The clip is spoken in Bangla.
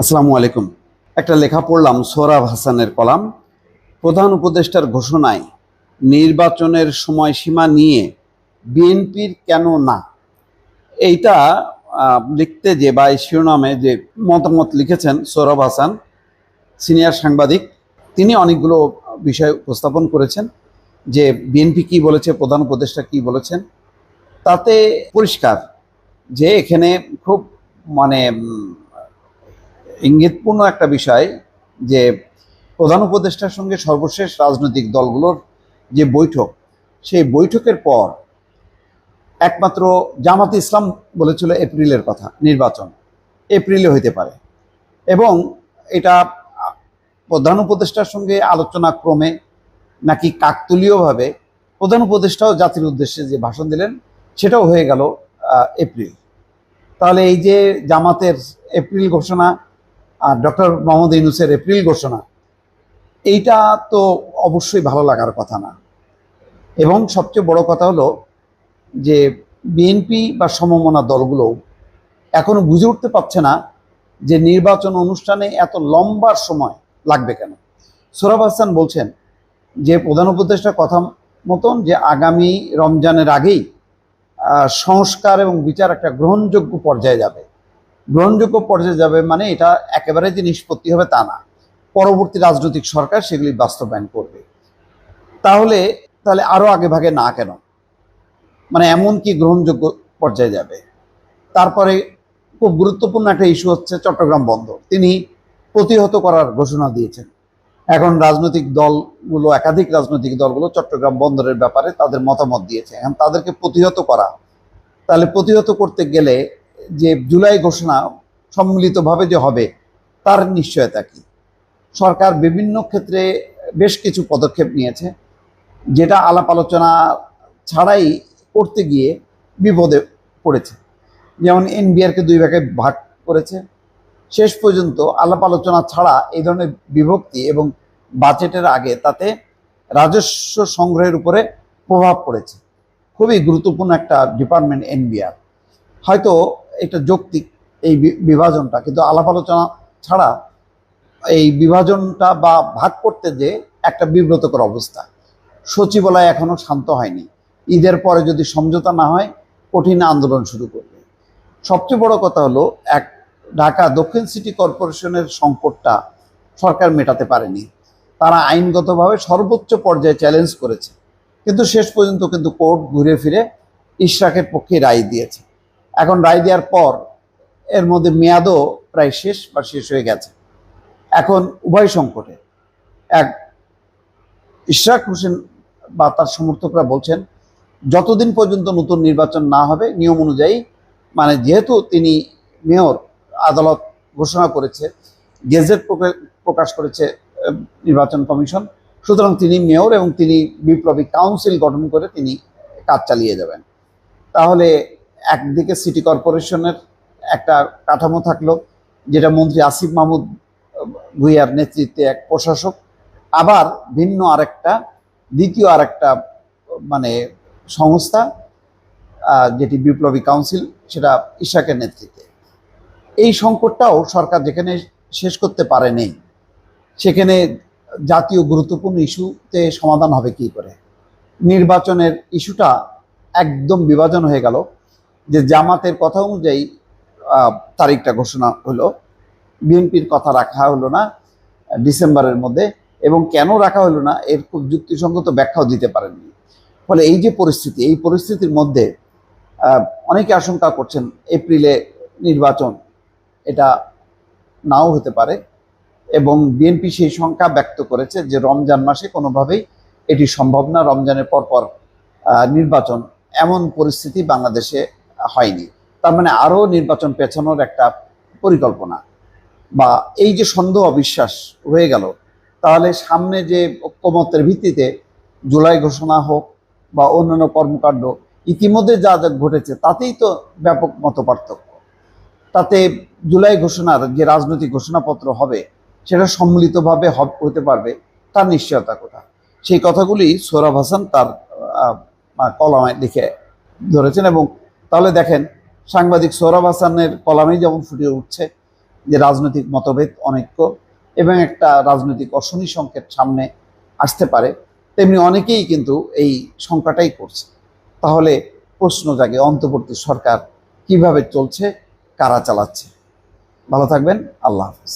আসসালামু আলাইকুম। একটা লেখা পড়লাম সোহরাব হাসানের কলাম। প্রধান উপদেষ্টার ঘোষণায় নির্বাচনের সময়সীমা নিয়ে বিএনপির কেন না? এইটা লিখতে যে বা এই শিরোনামে যে মতামত লিখেছেন সৌরভ হাসান, সিনিয়র সাংবাদিক, তিনি অনেকগুলো বিষয় উপস্থাপন করেছেন, যে বিএনপি কি বলেছে, প্রধান উপদেষ্টা কি বলেছেন। তাতে পরিষ্কার যে এখানে খুব মানে ইঙ্গিতপূর্ণ একটা বিষয় যে প্রধান উপদেষ্টার সঙ্গে সর্বশেষ রাজনৈতিক দলগুলোর যে বৈঠক, সেই বৈঠকের পর একমাত্র জামাত ইসলাম বলেছিল এপ্রিলের কথা, নির্বাচন। এপ্রিলে হইতে পারে। এবং এটা প্রধান উপদেষ্টার সঙ্গে আলোচনা ক্রমে নাকি কাকতুলীয়ভাবে প্রধান উপদেষ্টাও জাতির উদ্দেশ্যে যে ভাষণ দিলেন, সেটাও হয়ে গেল এপ্রিল। তাহলে এই যে জামাতের এপ্রিল ঘোষণা আর ডক্টর মোহাম্মদ ইউনুসের এপ্রিল ঘোষণা, এইটা তো অবশ্যই ভালো লাগার কথা না। এবং সবচেয়ে বড় কথা হলো যে বিএনপি বা সমমনা দলগুলো এখনও বুঝে উঠতে পারছে না যে নির্বাচন অনুষ্ঠানে এত লম্বার সময় লাগবে কেন। সোরাব হাসান বলছেন যে প্রধান উপদেষ্টার কথা মতন যে আগামী রমজানের আগেই সংস্কার এবং বিচার একটা গ্রহণযোগ্য পর্যায়ে যাবে। গ্রহণযোগ্য পর্যায়ে যাবে মানে এটা একেবারে যে নিষ্পত্তি হবে তা না। পরবর্তী রাজনৈতিক সরকার সেগুলি বাস্তবায়ন করবে। তাহলে তাহলে আরও আগে ভাগে না কেন? মানে এমন কি গ্রহণযোগ্য পর্যায়ে যাবে? তারপরে খুব গুরুত্বপূর্ণ একটা ইস্যু হচ্ছে চট্টগ্রাম বন্দর। তিনি প্রতিহত করার ঘোষণা দিয়েছেন। এখন রাজনৈতিক দলগুলো, একাধিক রাজনৈতিক দলগুলো চট্টগ্রাম বন্দরের ব্যাপারে তাদের মতামত দিয়েছে। এখন তাদেরকে প্রতিহত করা। তাহলে প্রতিহত করতে গেলে যে জুলাই ঘোষণা সম্মিলিতভাবে যে হবে, তার নিশ্চয়তা কি? সরকার বিভিন্ন ক্ষেত্রে বেশ কিছু পদক্ষেপ নিয়েছে, যেটা আলাপ আলোচনা ছাড়াই করতে গিয়ে বিপদে পড়েছে। যেমন এনবিআরকে দুই ভাগে ভাগ করেছে। শেষ পর্যন্ত আলাপ আলোচনা ছাড়া এই ধরনের বিভক্তি এবং বাজেটের আগে তাতে রাজস্ব সংগ্রহের উপরে প্রভাব পড়েছে। খুবই গুরুত্বপূর্ণ একটা ডিপার্টমেন্ট এনবিআর। হয়তো এটা যৌক্তিক এই বিভাজনটা। কিন্তু আলাপ আলোচনা ছাড়া এই বিভাজনটা বা ভাগ করতে যে একটা বিব্রতকর অবস্থা। সচিবালয় এখনও শান্ত হয়নি। ঈদের পরে যদি সমঝোতা না হয়, কঠিন আন্দোলন শুরু করবে। সবচেয়ে বড় কথা হলো, এক ঢাকা দক্ষিণ সিটি কর্পোরেশনের সংকটটা সরকার মেটাতে পারেনি। তারা আইনগতভাবে সর্বোচ্চ পর্যায়ে চ্যালেঞ্জ করেছে। কিন্তু শেষ পর্যন্ত কিন্তু কোর্ট ঘুরে ফিরে ইশরাকের পক্ষে রায় দিয়েছে। এখন রায় দেওয়ার পর এর মধ্যে মেয়াদও প্রায় শেষ বা শেষ হয়ে গেছে। এখন উভয় সংকটে এক ইশরাক হোসেন বা তার সমর্থকরা বলছেন, যতদিন পর্যন্ত নতুন নির্বাচন না হবে, নিয়ম অনুযায়ী মানে যেহেতু তিনি মেয়র, আদালত ঘোষণা করেছে, গেজেট প্রকা- প্রকাশ করেছে নির্বাচন কমিশন, সুতরাং তিনি মেয়র এবং তিনি বিপ্লবী কাউন্সিল গঠন করে তিনি কাজ চালিয়ে যাবেন। তাহলে একদিকে সিটি কর্পোরেশনের একটা কাঠামো থাকল, যেটা মন্ত্রী আসিফ মাহমুদ, ভুইয়ার নেতৃত্বে এক প্রশাসক, আবার ভিন্ন আরেকটা, দ্বিতীয় আরেকটা মানে সংস্থা যেটি বিপ্লবী কাউন্সিল, সেটা ইশাকের নেতৃত্বে। এই সংকটটাও সরকার যেখানে শেষ করতে পারেনি, সেখানে জাতীয় গুরুত্বপূর্ণ ইস্যুতে সমাধান হবে কি করে? নির্বাচনের ইস্যুটা একদম বিভাজন হয়ে গেল। যে জামাতের কথা অনুযায়ী তারিখটা ঘোষণা হলো। বিএনপির কথা রাখা হলো না ডিসেম্বরের মধ্যে, এবং কেন রাখা হলো না এর খুব যুক্তিসঙ্গত ব্যাখ্যাও দিতে পারেননি। ফলে এই যে পরিস্থিতি, এই পরিস্থিতির মধ্যে অনেকে আশঙ্কা করছেন এপ্রিলে নির্বাচন এটা নাও হতে পারে, এবং বিএনপি সেই সংখ্যা ব্যক্ত করেছে যে রমজান মাসে কোনোভাবেই এটি সম্ভব না, রমজানের পরপর নির্বাচন। এমন পরিস্থিতি বাংলাদেশে হয়নি। তার মানে আরও নির্বাচন পেছানোর একটা পরিকল্পনা। বা এই যে সন্দেহ অবিশ্বাস হয়ে গেল তাহলে সামনে যে ঐক্যমতের ভিত্তিতে জুলাই ঘোষণা হোক বা অন্যান্য কর্মকাণ্ড ইতিমধ্যে যা যা ঘটেছে তাতেই তো ব্যাপক মত পার্থক্য তাতে জুলাই ঘোষণার যে রাজনৈতিক ঘোষণাপত্র হবে সেটা সম্মিলিতভাবে হতে পারবে তার নিশ্চয়তা কোথা? সেই কথাগুলি সোহরাব হাসান তার আহ, লিখে ধরেছেন এবং তাহলে দেখেন, সাংবাদিক সোহরাব হাসানের কলামেই যেমন ফুটিয়ে উঠছে যে রাজনৈতিক মতভেদ অনৈক্য এবং একটা রাজনৈতিক অশনি সংকেত সামনে আসতে পারে, তেমনি অনেকেই কিন্তু এই শঙ্কাটাই করছে। তাহলে প্রশ্ন জাগে, অন্তর্বর্তী সরকার কীভাবে চলছে, কারা চালাচ্ছে? ভালো থাকবেন, আল্লাহ হাফিজ।